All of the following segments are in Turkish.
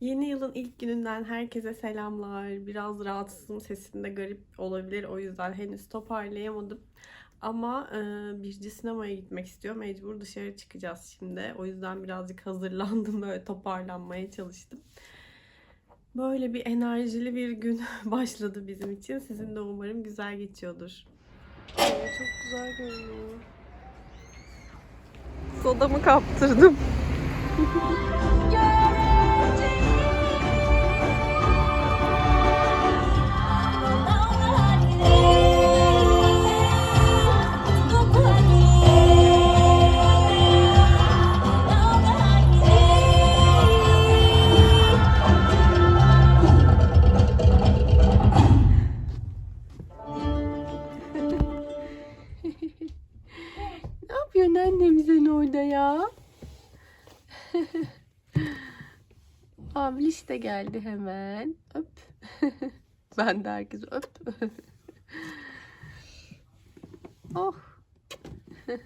Yeni yılın ilk gününden herkese selamlar. Biraz rahatsızım, sesim de garip olabilir. O yüzden henüz toparlayamadım. Ama e, Birci sinemaya gitmek istiyor. Mecbur dışarı çıkacağız şimdi. O yüzden birazcık hazırlandım. Böyle toparlanmaya çalıştım. Böyle bir enerjili bir gün başladı bizim için. Sizin de umarım güzel geçiyordur. Ay, çok güzel görünüyor. Sodamı kaptırdım. de geldi hemen. Öp. ben de herkes öp. oh.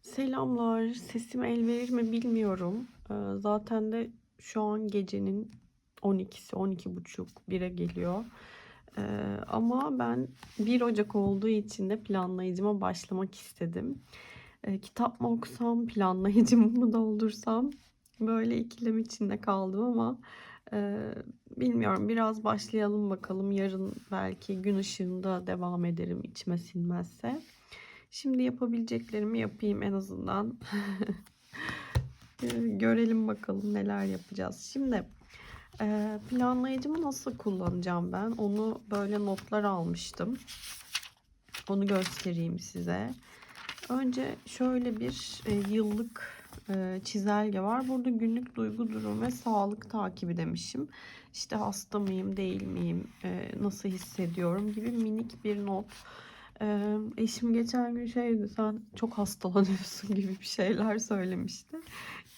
Selamlar. Sesim el verir mi bilmiyorum. Ee, Zaten de şu an gecenin 12'si, 12.30, 1'e geliyor. Ee, ama ben 1 Ocak olduğu için de planlayıcıma başlamak istedim. Ee, kitap mı okusam, planlayıcımı mı doldursam böyle ikilem içinde kaldım ama e, bilmiyorum biraz başlayalım bakalım. Yarın belki gün ışığında devam ederim içime sinmezse. Şimdi yapabileceklerimi yapayım en azından. Görelim bakalım neler yapacağız. Şimdi planlayıcımı nasıl kullanacağım ben? Onu böyle notlar almıştım. Onu göstereyim size. Önce şöyle bir yıllık çizelge var. Burada günlük duygu durum ve sağlık takibi demişim. İşte hasta mıyım, değil miyim, e, nasıl hissediyorum gibi minik bir not. E, eşim geçen gün şeydi, sen çok hastalanıyorsun gibi bir şeyler söylemişti.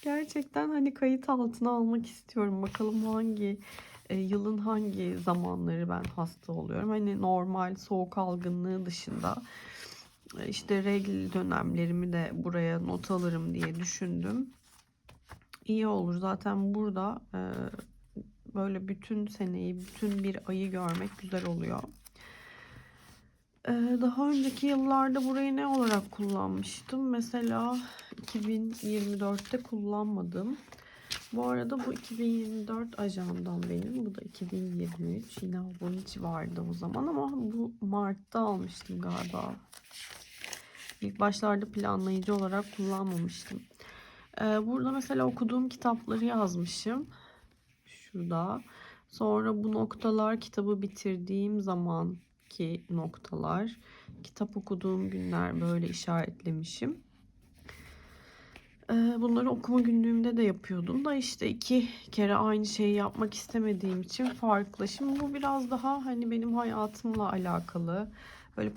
Gerçekten hani kayıt altına almak istiyorum. Bakalım hangi e, yılın hangi zamanları ben hasta oluyorum. Hani normal soğuk algınlığı dışında e, işte regl dönemlerimi de buraya not alırım diye düşündüm. İyi olur. Zaten burada e, böyle bütün seneyi, bütün bir ayı görmek güzel oluyor. E, Daha önceki yıllarda burayı ne olarak kullanmıştım? Mesela 2024'te kullanmadım. Bu arada bu 2024 ajandam benim. Bu da 2023. Yine bunun içi vardı o zaman ama bu Mart'ta almıştım galiba. İlk başlarda planlayıcı olarak kullanmamıştım. Ee, burada mesela okuduğum kitapları yazmışım. Şurada. Sonra bu noktalar kitabı bitirdiğim zamanki noktalar. Kitap okuduğum günler böyle işaretlemişim. Ee, Bunları okuma günlüğümde de yapıyordum da işte iki kere aynı şeyi yapmak istemediğim için farklı. Şimdi bu biraz daha hani benim hayatımla alakalı. Böyle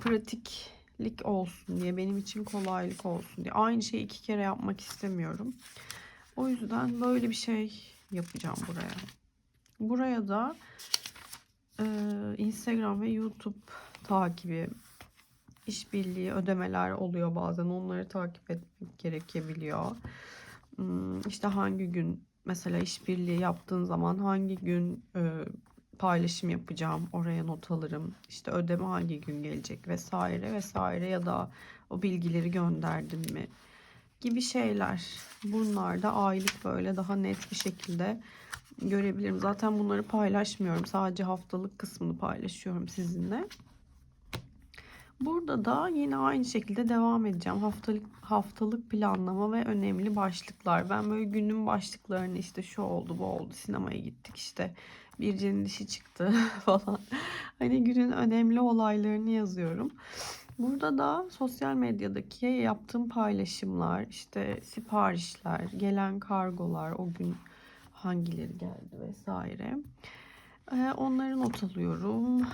pratiklik olsun diye, benim için kolaylık olsun diye. Aynı şeyi iki kere yapmak istemiyorum. O yüzden böyle bir şey yapacağım buraya. Buraya da e, Instagram ve YouTube takibi, işbirliği ödemeler oluyor bazen. Onları takip etmek gerekebiliyor. Hmm, İşte hangi gün mesela işbirliği yaptığın zaman hangi gün e, paylaşım yapacağım oraya not alırım. İşte ödeme hangi gün gelecek vesaire vesaire ya da o bilgileri gönderdim mi gibi şeyler. Bunlar da aylık böyle daha net bir şekilde görebilirim. Zaten bunları paylaşmıyorum. Sadece haftalık kısmını paylaşıyorum sizinle. Burada da yine aynı şekilde devam edeceğim. Haftalık haftalık planlama ve önemli başlıklar. Ben böyle günün başlıklarını işte şu oldu, bu oldu, sinemaya gittik işte Birce'nin dişi çıktı falan. Hani günün önemli olaylarını yazıyorum. Burada da sosyal medyadaki yaptığım paylaşımlar, işte siparişler, gelen kargolar, o gün hangileri geldi vesaire. Ee, onları not alıyorum.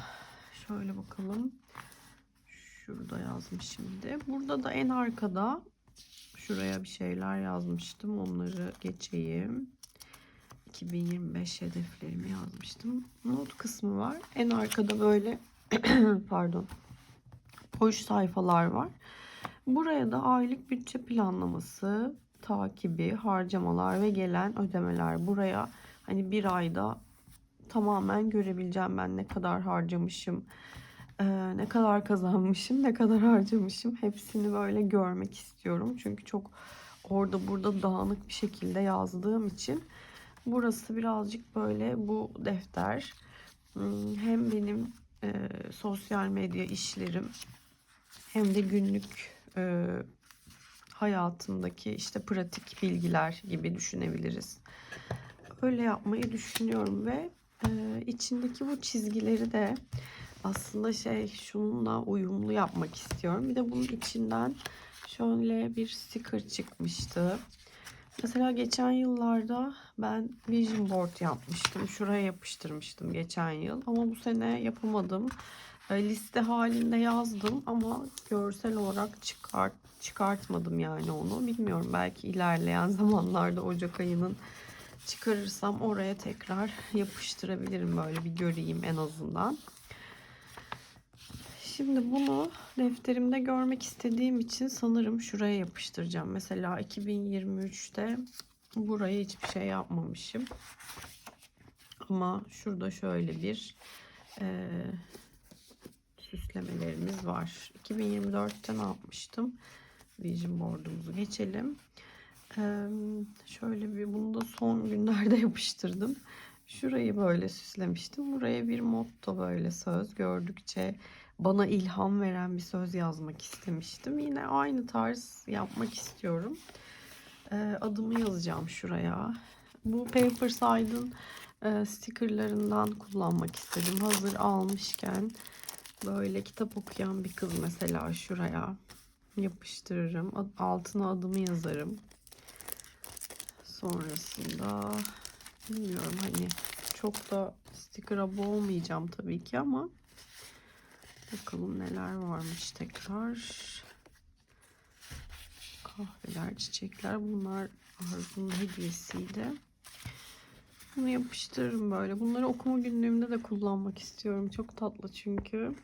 Şöyle bakalım. Şurada yazmış şimdi. Burada da en arkada şuraya bir şeyler yazmıştım. Onları geçeyim. 2025 hedeflerimi yazmıştım. Not kısmı var. En arkada böyle pardon boş sayfalar var. Buraya da aylık bütçe planlaması, takibi, harcamalar ve gelen ödemeler. Buraya hani bir ayda tamamen görebileceğim ben ne kadar harcamışım, eee, ne kadar kazanmışım, ne kadar harcamışım hepsini böyle görmek istiyorum. Çünkü çok orada burada dağınık bir şekilde yazdığım için burası birazcık böyle bu defter hmm, hem benim eee, sosyal medya işlerim hem de günlük eee, hayatımdaki işte pratik bilgiler gibi düşünebiliriz. Öyle yapmayı düşünüyorum ve e, içindeki bu çizgileri de aslında şey şununla uyumlu yapmak istiyorum. Bir de bunun içinden şöyle bir sticker çıkmıştı. Mesela geçen yıllarda ben vision board yapmıştım. Şuraya yapıştırmıştım geçen yıl. Ama bu sene yapamadım. E, Liste halinde yazdım ama görsel olarak çıkart çıkartmadım yani onu. Bilmiyorum belki ilerleyen zamanlarda Ocak ayının çıkarırsam oraya tekrar yapıştırabilirim böyle bir göreyim en azından. Şimdi bunu defterimde görmek istediğim için sanırım şuraya yapıştıracağım. Mesela 2023'te buraya hiçbir şey yapmamışım. Ama şurada şöyle bir e, süslemelerimiz var. 2024'te ne yapmıştım? Vision board'umuzu geçelim. Ee, şöyle bir bunu da son günlerde yapıştırdım. Şurayı böyle süslemiştim. Buraya bir motto böyle söz gördükçe bana ilham veren bir söz yazmak istemiştim. Yine aynı tarz yapmak istiyorum. Ee, adımı yazacağım şuraya. Bu Paper Side'ın e, stickerlarından kullanmak istedim. Hazır almışken böyle kitap okuyan bir kız mesela şuraya yapıştırırım. Altına adımı yazarım. Sonrasında bilmiyorum hani çok da sticker'a boğmayacağım tabii ki ama bakalım neler varmış tekrar. Kahveler, çiçekler bunlar Arzu'nun hediyesiydi. Bunu yapıştırırım böyle. Bunları okuma günlüğümde de kullanmak istiyorum. Çok tatlı çünkü.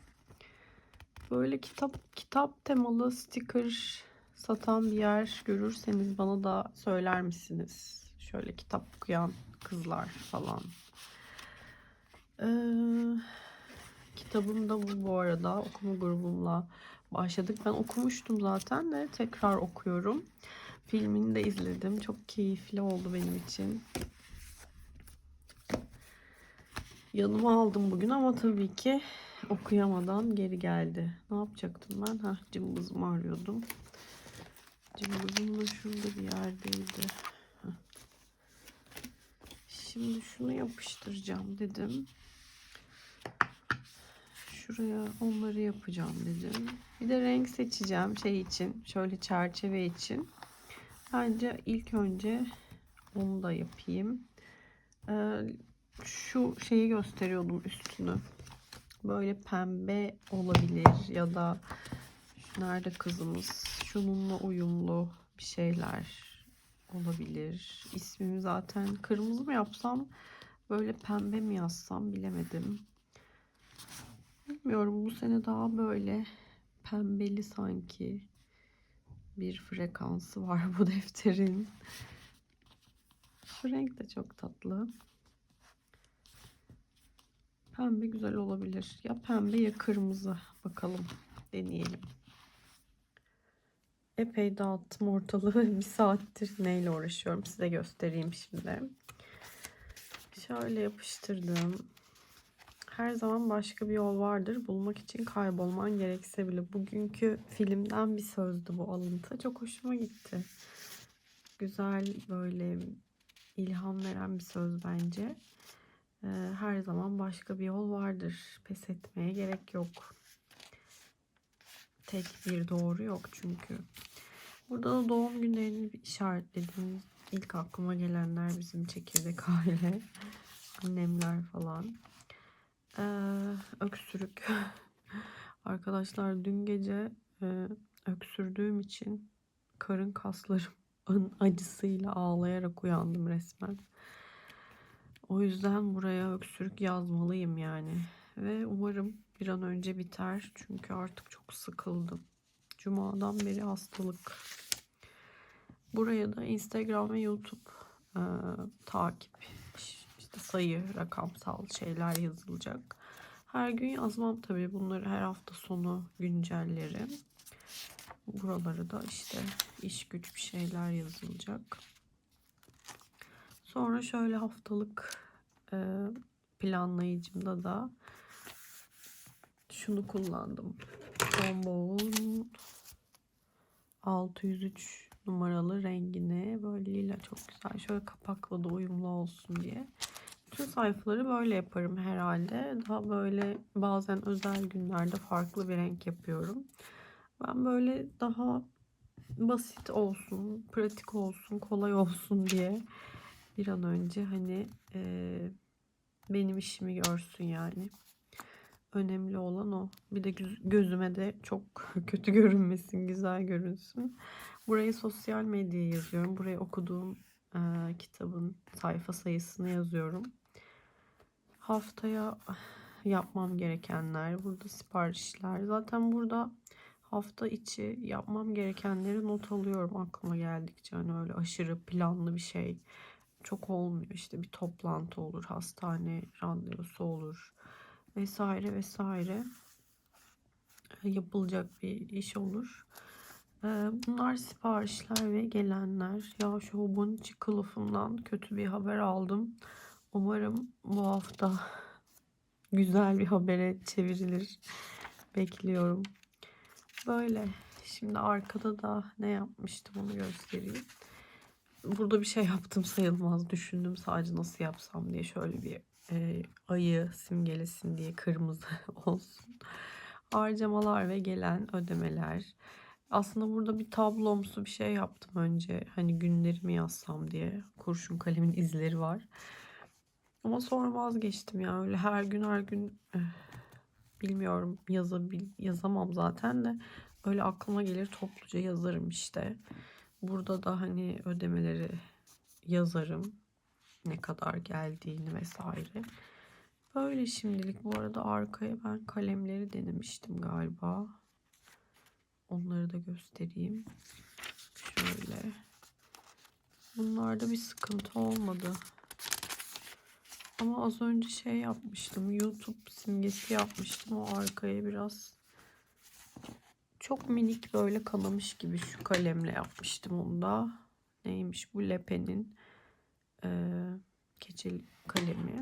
Böyle kitap kitap temalı sticker satan bir yer görürseniz bana da söyler misiniz? Şöyle kitap okuyan kızlar falan. Ee, kitabım da bu bu arada okuma grubumla başladık. Ben okumuştum zaten de tekrar okuyorum. Filmini de izledim. Çok keyifli oldu benim için. Yanıma aldım bugün ama tabii ki okuyamadan geri geldi. Ne yapacaktım ben? Hah cımbızımı arıyordum. Cımbızım da şurada bir yerdeydi. Şimdi şunu yapıştıracağım dedim. Şuraya onları yapacağım dedim. Bir de renk seçeceğim şey için. Şöyle çerçeve için. Bence ilk önce onu da yapayım. Ee, şu şeyi gösteriyordum üstünü. Böyle pembe olabilir ya da nerede kızımız şununla uyumlu bir şeyler olabilir. İsmimi zaten kırmızı mı yapsam böyle pembe mi yazsam bilemedim. Bilmiyorum bu sene daha böyle pembeli sanki bir frekansı var bu defterin. Şu renk de çok tatlı. Pembe güzel olabilir. Ya pembe ya kırmızı. Bakalım. Deneyelim. Epey dağıttım ortalığı. Bir saattir neyle uğraşıyorum. Size göstereyim şimdi. Şöyle yapıştırdım. Her zaman başka bir yol vardır. Bulmak için kaybolman gerekse bile. Bugünkü filmden bir sözdü bu alıntı. Çok hoşuma gitti. Güzel böyle ilham veren bir söz bence. Ee, her zaman başka bir yol vardır. Pes etmeye gerek yok. Tek bir doğru yok çünkü. Burada da doğum günlerini işaretledim. İlk aklıma gelenler bizim çekirdek aile. Annemler falan. Ee, öksürük. Arkadaşlar dün gece e, öksürdüğüm için karın kaslarımın acısıyla ağlayarak uyandım resmen. O yüzden buraya öksürük yazmalıyım yani. Ve umarım bir an önce biter. Çünkü artık çok sıkıldım. Cuma'dan beri hastalık. Buraya da Instagram ve YouTube e, takip işte sayı, rakamsal şeyler yazılacak. Her gün yazmam tabii. Bunları her hafta sonu güncellerim. Buraları da işte iş güç bir şeyler yazılacak. Sonra şöyle haftalık e, planlayıcımda da şunu kullandım. Tomboğ'un 603 numaralı rengini böyle lila çok güzel. Şöyle kapakla da uyumlu olsun diye. Bütün sayfaları böyle yaparım herhalde. Daha böyle bazen özel günlerde farklı bir renk yapıyorum. Ben böyle daha basit olsun, pratik olsun, kolay olsun diye bir an önce hani e, benim işimi görsün yani. Önemli olan o. Bir de göz- gözüme de çok kötü görünmesin, güzel görünsün. Buraya sosyal medya yazıyorum. Buraya okuduğum e, kitabın sayfa sayısını yazıyorum. Haftaya yapmam gerekenler, burada siparişler. Zaten burada hafta içi yapmam gerekenleri not alıyorum aklıma geldikçe. Hani öyle aşırı planlı bir şey çok olmuyor. İşte bir toplantı olur, hastane randevusu olur vesaire vesaire yapılacak bir iş olur. Ee, Bunlar siparişler ve gelenler. Ya şu Hobonichi kılıfımdan kötü bir haber aldım. Umarım bu hafta güzel bir habere çevrilir. Bekliyorum. Böyle. Şimdi arkada da ne yapmıştım onu göstereyim. Burada bir şey yaptım sayılmaz. Düşündüm sadece nasıl yapsam diye şöyle bir e, ayı simgelesin diye kırmızı olsun. Harcamalar ve gelen ödemeler. Aslında burada bir tablomsu bir şey yaptım önce. Hani günlerimi yazsam diye. Kurşun kalemin izleri var. Ama sonra vazgeçtim ya. Öyle her gün her gün eh, bilmiyorum yazabil yazamam zaten de öyle aklıma gelir topluca yazarım işte. Burada da hani ödemeleri yazarım. Ne kadar geldiğini vesaire. Böyle şimdilik. Bu arada arkaya ben kalemleri denemiştim galiba. Onları da göstereyim. Şöyle. Bunlarda bir sıkıntı olmadı. Ama az önce şey yapmıştım. YouTube simgesi yapmıştım. O arkaya biraz çok minik böyle kanamış gibi şu kalemle yapmıştım onu da. Neymiş bu Lepe'nin eee keçeli kalemi.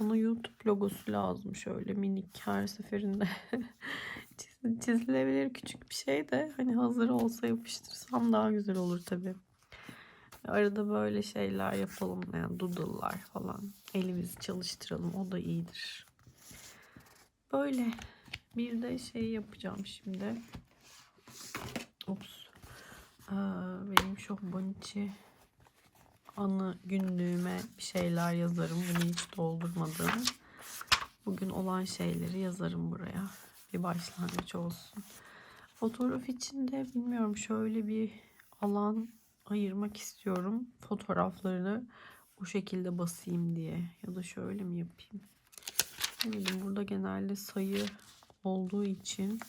Bana YouTube logosu lazım şöyle minik her seferinde çiz- çizilebilir küçük bir şey de hani hazır olsa yapıştırsam daha güzel olur tabii. Arada böyle şeyler yapalım yani doodle'lar falan. Elimizi çalıştıralım o da iyidir. Böyle bir de şey yapacağım şimdi. Ops. Ee, benim çok Bonici anı günlüğüme bir şeyler yazarım. Bunu hiç doldurmadım. Bugün olan şeyleri yazarım buraya. Bir başlangıç olsun. Fotoğraf için de bilmiyorum şöyle bir alan ayırmak istiyorum. Fotoğraflarını bu şekilde basayım diye. Ya da şöyle mi yapayım? Bileyim burada genelde sayı olduğu için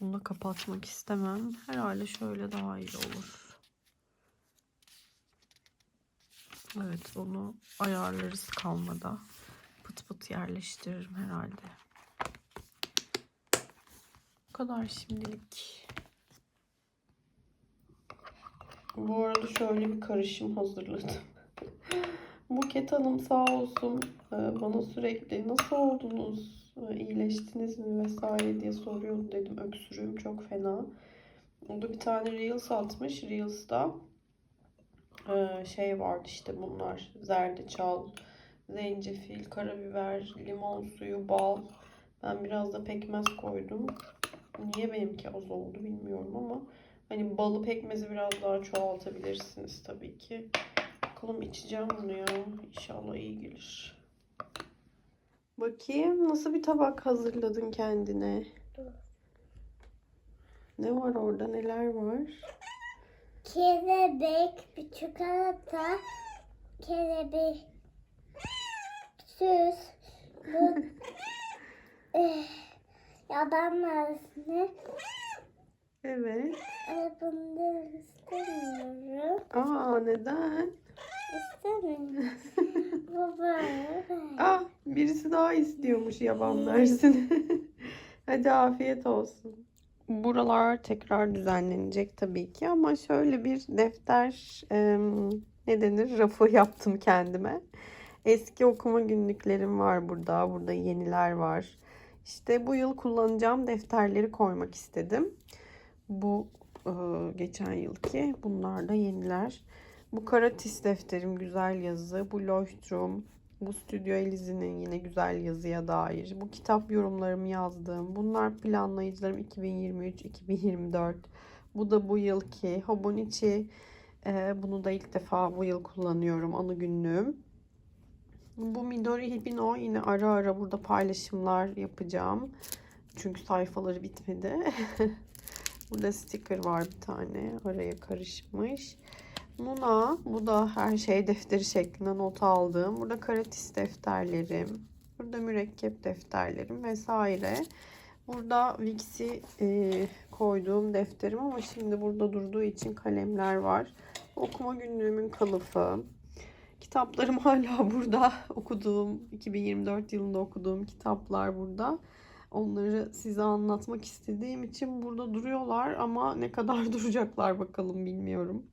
bunu da kapatmak istemem. Herhalde şöyle daha iyi olur. Evet onu ayarlarız kalmada. Pıt pıt yerleştiririm herhalde. Bu kadar şimdilik. Bu arada şöyle bir karışım hazırladım. Buket Hanım sağ olsun e, bana sürekli nasıl oldunuz, e, iyileştiniz mi vesaire diye soruyordu dedim. Öksürüğüm çok fena. O da bir tane Reels atmış. Reels'da e, şey vardı işte bunlar. Zerdeçal, zencefil, karabiber, limon suyu, bal. Ben biraz da pekmez koydum. Niye benimki az oldu bilmiyorum ama hani balı pekmezi biraz daha çoğaltabilirsiniz tabii ki. Bakalım içeceğim bunu ya. İnşallah iyi gelir. Bakayım nasıl bir tabak hazırladın kendine? Ne var orada? Neler var? Kelebek, bir çikolata, kelebek, süs, bu adam arasını Evet. Ama bunları istemiyorum. Aa neden? İstemiyorum. Baba. Aa birisi daha istiyormuş yaban mersini. Hadi afiyet olsun. Buralar tekrar düzenlenecek tabii ki ama şöyle bir defter em, ne denir rafı yaptım kendime. Eski okuma günlüklerim var burada. Burada yeniler var. İşte bu yıl kullanacağım defterleri koymak istedim. Bu e, geçen yılki. Bunlar da yeniler. Bu Karatis defterim güzel yazı. Bu Leuchtturm. Bu Stüdyo Elize'nin yine güzel yazıya dair. Bu kitap yorumlarımı yazdığım. Bunlar planlayıcılarım 2023-2024. Bu da bu yılki. Hobonichi. e, bunu da ilk defa bu yıl kullanıyorum. Anı günlüğüm. Bu Midori Hibino yine ara ara burada paylaşımlar yapacağım. Çünkü sayfaları bitmedi. burada sticker var bir tane. Araya karışmış. Nuna. Bu da her şey defteri şeklinde not aldığım. Burada karatis defterlerim. Burada mürekkep defterlerim vesaire. Burada Vix'i e, koyduğum defterim ama şimdi burada durduğu için kalemler var. Okuma günlüğümün kılıfı. Kitaplarım hala burada. Okuduğum 2024 yılında okuduğum kitaplar burada. Onları size anlatmak istediğim için burada duruyorlar ama ne kadar duracaklar bakalım bilmiyorum.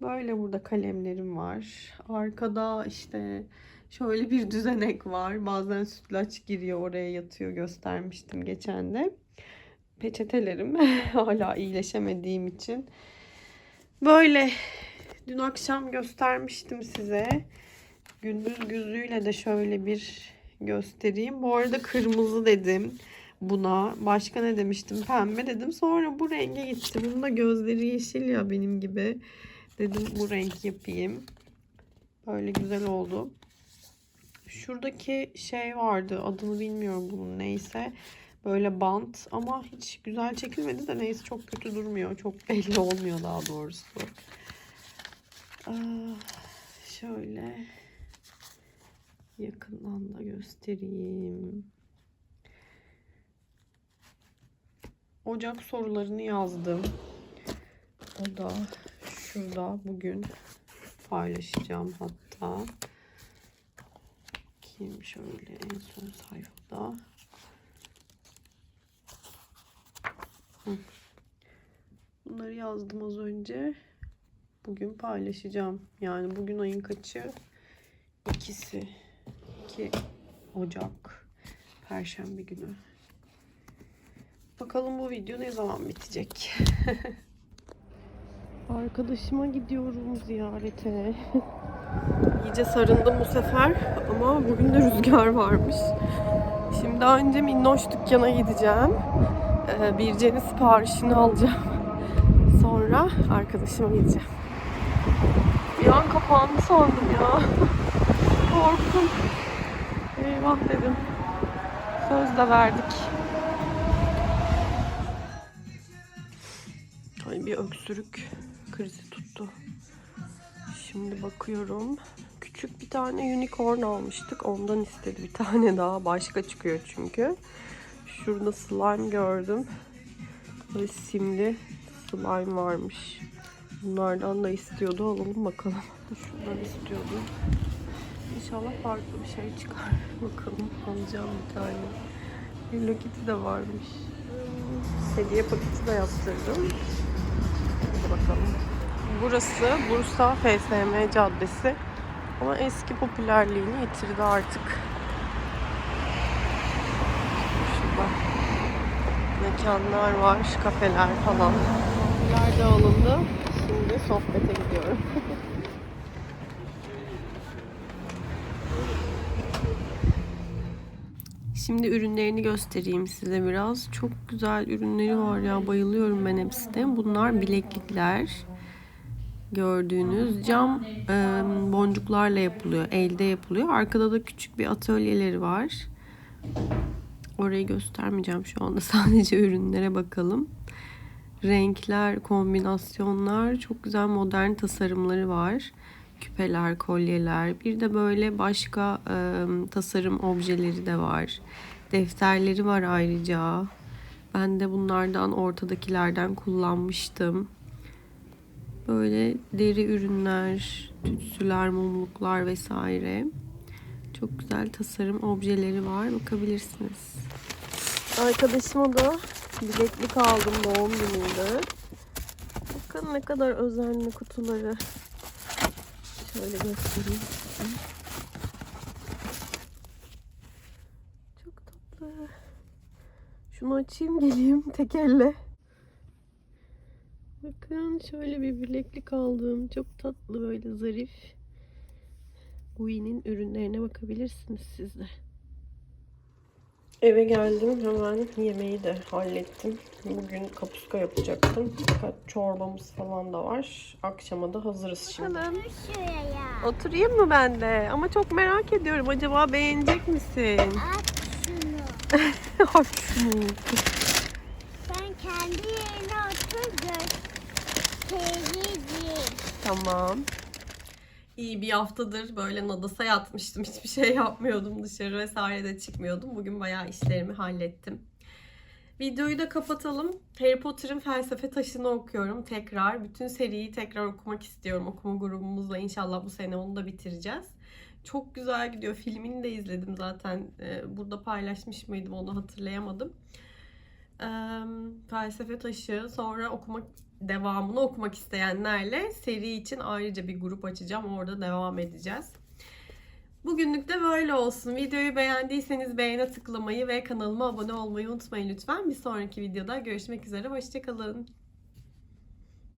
Böyle burada kalemlerim var. Arkada işte şöyle bir düzenek var. Bazen sütlaç giriyor oraya yatıyor göstermiştim geçen de. Peçetelerim hala iyileşemediğim için. Böyle dün akşam göstermiştim size. Gündüz gözüyle de şöyle bir göstereyim. Bu arada kırmızı dedim buna. Başka ne demiştim? Pembe dedim. Sonra bu renge gitti. Bunun da gözleri yeşil ya benim gibi. Dedim bu renk yapayım. Böyle güzel oldu. Şuradaki şey vardı. Adını bilmiyorum bunun neyse. Böyle bant ama hiç güzel çekilmedi de neyse çok kötü durmuyor. Çok belli olmuyor daha doğrusu. Aa, şöyle yakından da göstereyim. Ocak sorularını yazdım. O da şurada bugün paylaşacağım hatta. Kim şöyle en son sayfada. Bunları yazdım az önce. Bugün paylaşacağım. Yani bugün ayın kaçı? İkisi. 2 Ocak. Perşembe günü. Bakalım bu video ne zaman bitecek. Arkadaşıma gidiyorum ziyarete. İyice sarındım bu sefer ama bugün de rüzgar varmış. Şimdi önce Minnoş dükkana gideceğim. Ee, Birce'nin siparişini alacağım. Sonra arkadaşıma gideceğim. Bir an kapandı sandım ya. Korktum. Eyvah dedim. Söz de verdik. Ay bir öksürük krizi tuttu. Şimdi bakıyorum. Küçük bir tane unicorn almıştık. Ondan istedi bir tane daha. Başka çıkıyor çünkü. Şurada slime gördüm. Böyle simli slime varmış. Bunlardan da istiyordu. Alalım bakalım. Şundan istiyordu. İnşallah farklı bir şey çıkar. Bakalım alacağım bir tane. Hello Kitty de varmış. Hediye paketi de yaptırdım. Hadi bakalım. Burası Bursa FSM Caddesi. Ama eski popülerliğini yitirdi artık. Şurada mekanlar var, kafeler falan. Kafeler de alındı. Şimdi sohbete gidiyorum. Şimdi ürünlerini göstereyim size biraz. Çok güzel ürünleri var ya. Bayılıyorum ben hepsine. Bunlar bileklikler. Gördüğünüz cam e, boncuklarla yapılıyor. Elde yapılıyor. Arkada da küçük bir atölyeleri var. Orayı göstermeyeceğim şu anda. Sadece ürünlere bakalım. Renkler, kombinasyonlar, çok güzel modern tasarımları var. Küpeler, kolyeler, bir de böyle başka e, tasarım objeleri de var. Defterleri var ayrıca. Ben de bunlardan ortadakilerden kullanmıştım. Böyle deri ürünler, tütsüler, mumluklar vesaire. Çok güzel tasarım objeleri var. Bakabilirsiniz. Arkadaşıma da bileklik aldım doğum gününde. Bakın ne kadar özenli kutuları. Şöyle göstereyim. Çok tatlı. Şunu açayım geleyim tek elle. Bakın şöyle bir bileklik aldım. Çok tatlı böyle zarif. Ui'nin ürünlerine bakabilirsiniz siz de. Eve geldim hemen yemeği de hallettim. Bugün kapuska yapacaktım. Fakat çorbamız falan da var. Akşama da hazırız şimdi. Şuraya. Oturayım mı ben de? Ama çok merak ediyorum. Acaba beğenecek misin? At şunu. Sen kendi yerine otur gör. Tamam. İyi bir haftadır böyle nadasa yatmıştım. Hiçbir şey yapmıyordum. Dışarı vesaire de çıkmıyordum. Bugün bayağı işlerimi hallettim. Videoyu da kapatalım. Harry Potter'ın felsefe taşını okuyorum tekrar. Bütün seriyi tekrar okumak istiyorum. Okuma grubumuzla inşallah bu sene onu da bitireceğiz. Çok güzel gidiyor. Filmini de izledim zaten. Ee, Burada paylaşmış mıydım onu hatırlayamadım. Felsefe taşı sonra okumak devamını okumak isteyenlerle seri için ayrıca bir grup açacağım. Orada devam edeceğiz. Bugünlük de böyle olsun. Videoyu beğendiyseniz beğene tıklamayı ve kanalıma abone olmayı unutmayın lütfen. Bir sonraki videoda görüşmek üzere. Hoşçakalın.